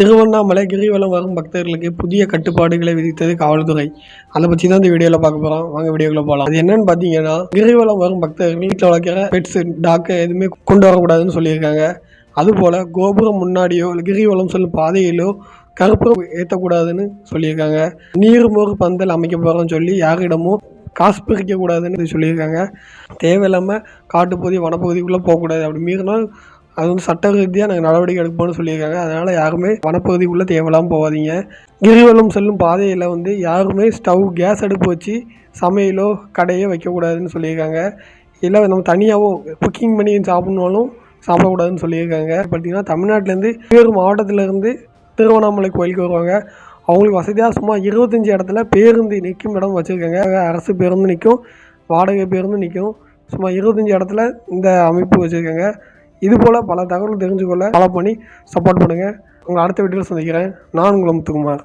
திருவண்ணாமலை கிரிவலம் வரும் பக்தர்களுக்கு புதிய கட்டுப்பாடுகளை விதித்தது காவல்துறை. அதை பற்றி தான் இந்த வீடியோவில் பார்க்க போகிறோம் வாங்க வீடியோக்குள்ள போகலாம் அது என்னன்னு பார்த்தீங்கன்னா கிரிவலம் வரும் பக்தர்கள் வீட்டில் வளர்க்குற பெட்ஸ் டாக்கு எதுவுமே கொண்டு வரக்கூடாதுன்னு சொல்லியிருக்காங்க. அதுபோல் கோபுரம் முன்னாடியோ இல்லை கிரிவலம் சொல்லும் பாதையிலோ கருப்பு ஏற்றக்கூடாதுன்னு சொல்லியிருக்காங்க. நீர்மோர் பந்தல் அமைக்க போகிறோம்னு சொல்லி யாரிடமும் காசு பிரிக்கக்கூடாதுன்னு சொல்லியிருக்காங்க. தேவையில்லாமல் காட்டுப்பகுதி வனப்பகுதிக்குள்ளே போகக்கூடாது. அப்படி மீறினால் அது வந்து சட்ட ரீதியாக நாங்கள் நடவடிக்கை எடுப்போம்னு சொல்லியிருக்காங்க. அதனால் யாருமே வனப்பகுதிக்குள்ளே தேவையில்லாமல் போகாதீங்க. கிரிவலம் செல்லும் பாதையில் வந்து யாருமே ஸ்டவ் கேஸ் அடுப்பு வச்சு சமையலோ கடையோ வைக்கக்கூடாதுன்னு சொல்லியிருக்காங்க. இல்லை நம்ம தனியாகவும் குக்கிங் பண்ணி சாப்பிட்னாலும் சாப்பிடக்கூடாதுன்னு சொல்லியிருக்காங்க. பார்த்தீங்கன்னா தமிழ்நாட்டிலேருந்து வேறு மாவட்டத்திலேருந்து திருவண்ணாமலை கோயிலுக்கு வருவாங்க. அவங்களுக்கு வசதியாக சும்மா இருபத்தஞ்சி இடத்துல பேருந்து நிற்கும் இடம் வச்சுருக்காங்க. அரசு பேருந்து நிற்கும் வாடகை பேருந்து நிற்கும். சும்மா இருபத்தஞ்சி இடத்துல இந்த அமைப்பு வச்சுருக்காங்க. இது போல் பல தகவல் தெரிஞ்சுக்கொள்ள ஃபாலோ பண்ணி சப்போர்ட் பண்ணுங்கள் உங்களை அடுத்த வீடியோவில் சந்திக்கிறேன். நான் உங்கள் முத்துக்குமார்